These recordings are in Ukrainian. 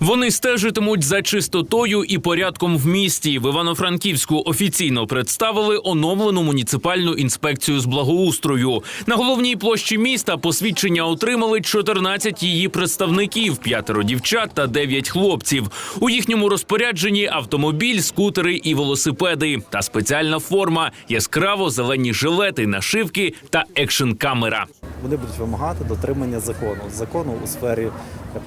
Вони стежитимуть за чистотою і порядком в місті. В Івано-Франківську офіційно представили оновлену муніципальну інспекцію з благоустрою. На головній площі міста посвідчення отримали 14 її представників: п'ятеро дівчат та 9 хлопців. У їхньому розпорядженні автомобіль, скутери і велосипеди та спеціальна форма, яскраво зелені жилети, нашивки та екшн-камера. Вони будуть вимагати дотримання закону. Закону у сфері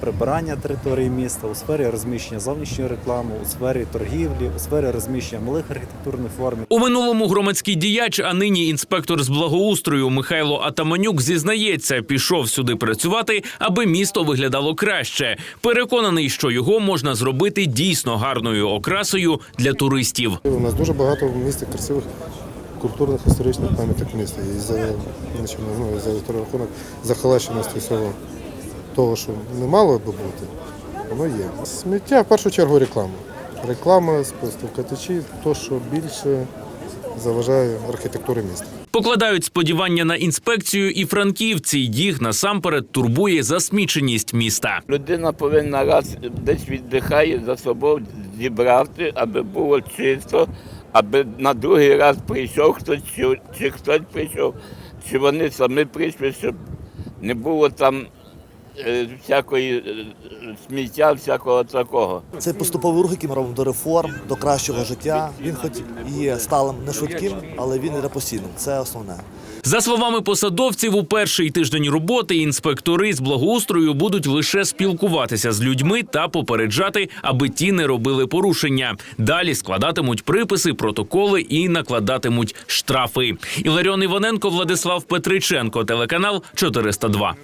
прибирання території міста, у сфері розміщення зовнішньої реклами, у сфері торгівлі, у сфері розміщення малих архітектурних форм. У минулому громадський діяч, а нині інспектор з благоустрою Михайло Атаманюк зізнається, пішов сюди працювати, аби місто виглядало краще. Переконаний, що його можна зробити дійсно гарною окрасою для туристів. У нас дуже багато в місті красивих культурних історичних пам'яток міста. І за, значить, ну, і за рахунок захолащеності всього того, що не мало би бути, воно є. Сміття в першу чергу реклама. Реклама, спостерігачі, то, що більше заважає архітектурі міста. Покладають сподівання на інспекцію і франківці. Їх насамперед турбує засміченість міста. Людина повинна раз десь віддихає за собою зібрати, аби було чисто, аби на другий раз прийшов хтось, чи, чи хтось прийшов, чи вони самі прийшли, щоб не було там всякої е, сміття, всякого такого. Це поступовий рух, який ми робимо до реформ, до кращого життя. Він хоч і є сталим, не швидким, але він іде постійним. Це основне. За словами посадовців, у перший тиждень роботи інспектори з благоустрою будуть лише спілкуватися з людьми та попереджати, аби ті не робили порушення. Далі складатимуть приписи, протоколи і накладатимуть штрафи. Іларіон Іваненко, Владислав Петриченко, телеканал 402.